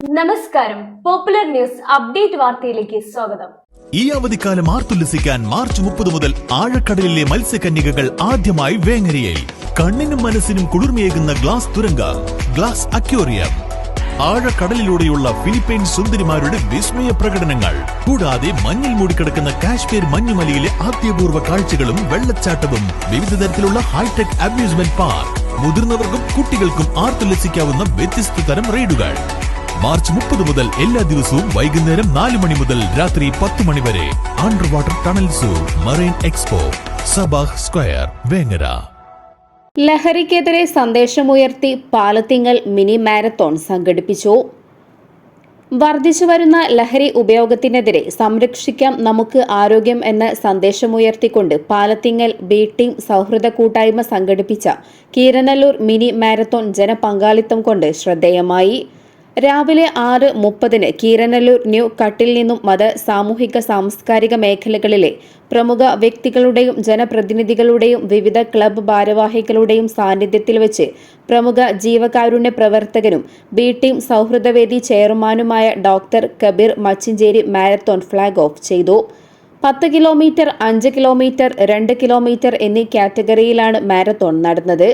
നമസ്കാരം. Popular news update വാർത്തയിലേക്ക് സ്വാഗതം. ഈ അവധിക്കാലം ആർത്തുല്ലസിക്കാൻ മാർച്ച് മുപ്പത് മുതൽ ആഴക്കടലിലെ മത്സ്യകന്യകകൾ ആദ്യമായി വേങ്ങരയിൽ കണ്ണിനും മനസ്സിനും കുളിർമയേകുന്ന ഗ്ലാസ് തുരങ്ക ഗ്ലാസ് അക്യോറിയം ആഴക്കടലിലൂടെയുള്ള ഫിലിപ്പൈൻ സുന്ദരിമാരുടെ വിസ്മയ പ്രകടനങ്ങൾ. കൂടാതെ മഞ്ഞിൽ മൂടിക്കിടക്കുന്ന കാശ്മീർ മഞ്ഞുമലയിലെ ആദ്യപൂർവ കാഴ്ചകളും വെള്ളച്ചാട്ടവും വിവിധ തരത്തിലുള്ള ഹൈടെക് അമ്യൂസ്മെന്റ് പാർക്ക്. മുതിർന്നവർക്കും കുട്ടികൾക്കും ആർത്തുല്ലസിക്കാവുന്ന വ്യത്യസ്ത തരം റൈഡുകൾ. മാർച്ച് മുപ്പത് മുതൽ എല്ലാ ദിവസവും വൈകുന്നേരം നാല് മണി മുതൽ രാത്രി പത്ത് മണി വരെ under water tunnel zoo marine expo Sabah square Vengara. ലഹരിക്കെതിരെ സന്ദേശമുയർത്തി പാലത്തിങ്ങൽ മിനി മാരത്തോൺ സംഘടിപ്പിച്ചു. വർദ്ധിച്ചു വരുന്ന ലഹരി ഉപയോഗത്തിനെതിരെ സംരക്ഷിക്കാം നമുക്ക് ആരോഗ്യം എന്ന സന്ദേശമുയർത്തിക്കൊണ്ട് പാലത്തിങ്ങൽ ബി ടീം സൗഹൃദ കൂട്ടായ്മ സംഘടിപ്പിച്ച കീരനല്ലൂർ മിനി മാരത്തോൺ ജനപങ്കാളിത്തം കൊണ്ട് ശ്രദ്ധേയമായി. രാവിലെ ആറ് മുപ്പതിന് കീരനല്ലൂർ ന്യൂ കട്ടിൽ നിന്നും മത സാമൂഹിക സാംസ്കാരിക മേഖലകളിലെ പ്രമുഖ വ്യക്തികളുടെയും ജനപ്രതിനിധികളുടെയും വിവിധ ക്ലബ്ബ് ഭാരവാഹികളുടെയും സാന്നിധ്യത്തിൽ വെച്ച് പ്രമുഖ ജീവകാരുണ്യ പ്രവർത്തകനും ബി ടീം സൗഹൃദവേദി ചെയർമാനുമായ doctor Kabeer Machinchery marathon flag off ചെയ്തു. പത്ത് കിലോമീറ്റർ അഞ്ച് കിലോമീറ്റർ രണ്ട് കിലോമീറ്റർ എന്നീ കാറ്റഗറിയിലാണ് മാരത്തോൺ നടന്നത്.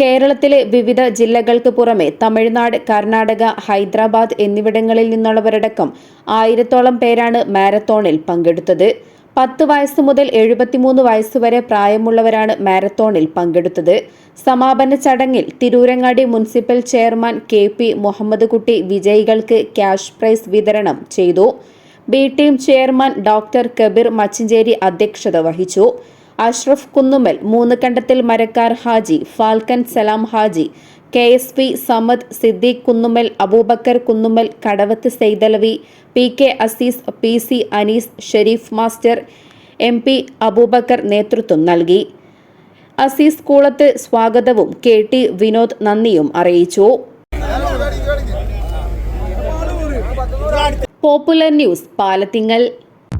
കേരളത്തിലെ വിവിധ ജില്ലകൾക്ക് പുറമെ തമിഴ്നാട് കർണാടക ഹൈദരാബാദ് എന്നിവിടങ്ങളിൽ നിന്നുള്ളവരടക്കം ആയിരത്തോളം പേരാണ് മാരത്തോണിൽ പങ്കെടുത്തത്. പത്ത് വയസ്സ് മുതൽ എഴുപത്തിമൂന്ന് വയസ്സുവരെ പ്രായമുള്ളവരാണ് മാരത്തോണിൽ പങ്കെടുത്തത്. സമാപന ചടങ്ങിൽ Tirurangadi municipal chairman K P Muhammad Kutty വിജയികൾക്ക് ക്യാഷ് പ്രൈസ് വിതരണം ചെയ്തു. B team chairman doctor Kabeer Machinchery അധ്യക്ഷത വഹിച്ചു. അഷ്റഫ് കുന്നുമ്മൽ മൂന്ന് Kandathil Marakkar Haji Falcon Salam Haji K S P Samad Siddique Kunnummal Aboobacker Kunnummal Kadavath Saithalavi P K Azeez P C Anees Shereef master M P Aboobacker നേതൃത്വം നൽകി. അസീസ് കൂളത്ത് സ്വാഗതവും K T Vinod നന്ദിയും അറിയിച്ചു. Popular news Palathingal.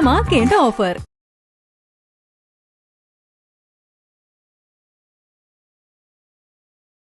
ആഘോഷമാക്കേണ്ട offer